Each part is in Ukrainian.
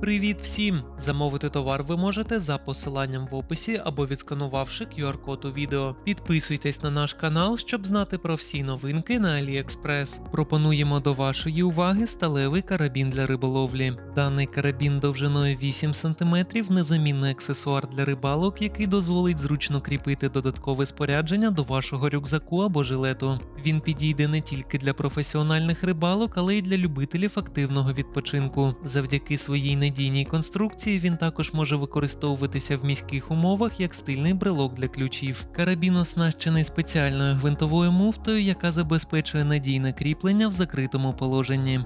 Привіт всім! Замовити товар ви можете за посиланням в описі або відсканувавши QR-код у відео. Підписуйтесь на наш канал, щоб знати про всі новинки на AliExpress. Пропонуємо до вашої уваги сталевий карабін для риболовлі. Даний карабін довжиною 8 см незамінний аксесуар для рибалок, який дозволить зручно кріпити додаткове спорядження до вашого рюкзаку або жилету. Він підійде не тільки для професіональних рибалок, але й для любителів активного відпочинку. Завдяки своїй надійній конструкції він також може використовуватися в міських умовах як стильний брелок для ключів. Карабін оснащений спеціальною гвинтовою муфтою, яка забезпечує надійне кріплення в закритому положенні.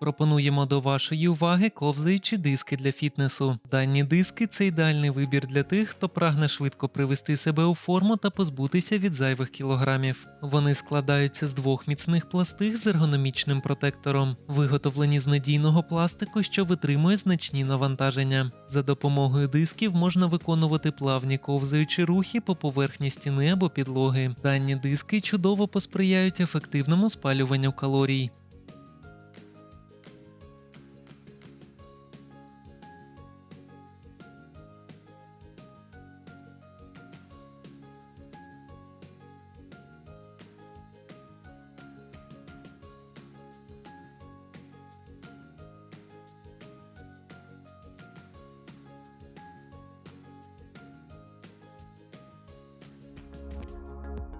Пропонуємо до вашої уваги ковзаючі диски для фітнесу. Дані диски це ідеальний вибір для тих, хто прагне швидко привести себе у форму та позбутися від зайвих кілограмів. Вони складаються з двох міцних пластих з ергономічним протектором, виготовлені з надійного пластику, що витримує значні навантаження. За допомогою дисків можна виконувати плавні ковзаючі рухи по поверхні стіни або підлоги. Дані диски чудово посприяють ефективному спалюванню калорій.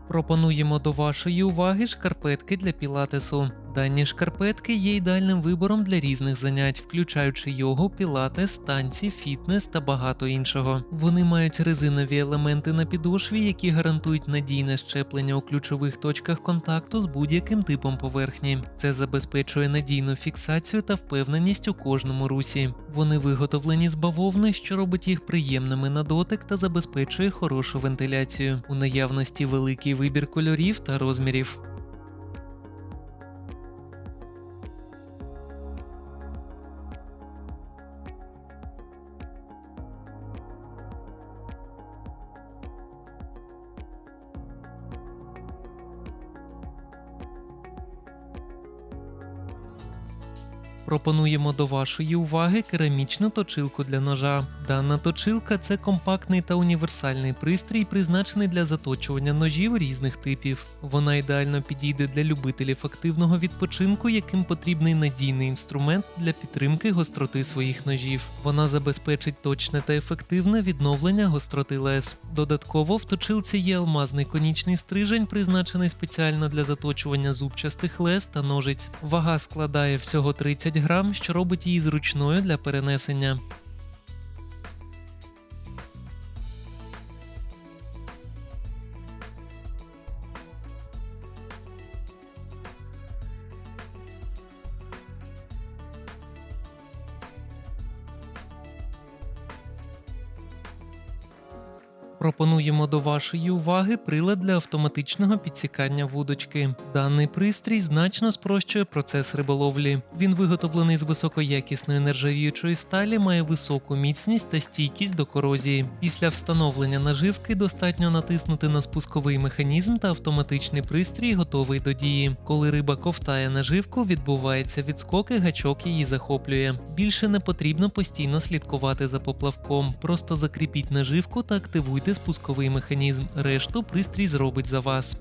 Пропонуємо до вашої уваги шкарпетки для пілатесу. Дані шкарпетки є ідеальним вибором для різних занять, включаючи йогу, пілатес, танці, фітнес та багато іншого. Вони мають резинові елементи на підошві, які гарантують надійне щеплення у ключових точках контакту з будь-яким типом поверхні. Це забезпечує надійну фіксацію та впевненість у кожному русі. Вони виготовлені з бавовни, що робить їх приємними на дотик та забезпечує хорошу вентиляцію. У наявності великий вибір кольорів та розмірів. Пропонуємо до вашої уваги керамічну точилку для ножа. Дана точилка це компактний та універсальний пристрій, призначений для заточування ножів різних типів. Вона ідеально підійде для любителів активного відпочинку, яким потрібний надійний інструмент для підтримки гостроти своїх ножів. Вона забезпечить точне та ефективне відновлення гостроти лез. Додатково в точилці є алмазний конічний стрижень, призначений спеціально для заточування зубчастих лез та ножиць. Вага складає всього 30 грам, що робить її зручною для перенесення. Пропонуємо до вашої уваги прилад для автоматичного підсікання вудочки. Даний пристрій значно спрощує процес риболовлі. Він виготовлений з високоякісної нержавіючої сталі, має високу міцність та стійкість до корозії. Після встановлення наживки достатньо натиснути на спусковий механізм та автоматичний пристрій готовий до дії. Коли риба ковтає наживку, відбувається відскок і гачок її захоплює. Більше не потрібно постійно слідкувати за поплавком. Просто закріпіть наживку та активуйте спусковий механізм. Решту пристрій зробить за вас.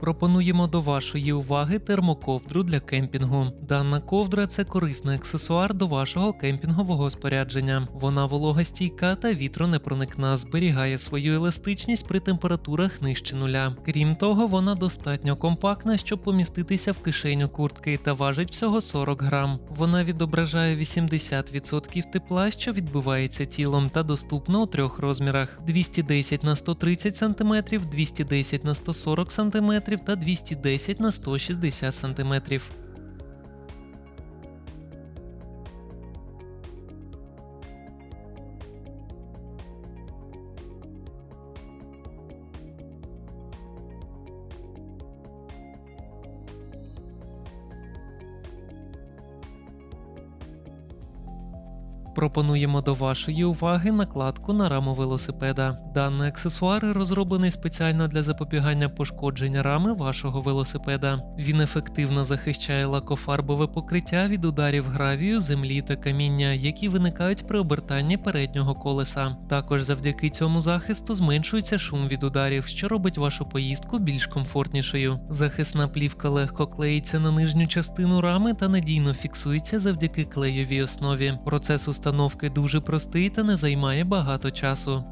Пропонуємо до вашої уваги термоковдру для кемпінгу. Дана ковдра це корисний аксесуар до вашого кемпінгового спорядження. Вона вологостійка та вітронепроникна, зберігає свою еластичність при температурах нижче нуля. Крім того, вона достатньо компактна, щоб поміститися в кишеню куртки та важить всього 40 грам. Вона відображає 80% тепла, що відбивається тілом, та доступна у трьох розмірах: 210 на 130 см, 210 на 140 см та 210 на 160 см. Пропонуємо до вашої уваги накладку на раму велосипеда. Даний аксесуар розроблений спеціально для запобігання пошкодження рами вашого велосипеда. Він ефективно захищає лакофарбове покриття від ударів гравію, землі та каміння, які виникають при обертанні переднього колеса. Також завдяки цьому захисту зменшується шум від ударів, що робить вашу поїздку більш комфортнішою. Захисна плівка легко клеїться на нижню частину рами та надійно фіксується завдяки клеєвій основі. Процес установки дуже простий та не займає багато часу.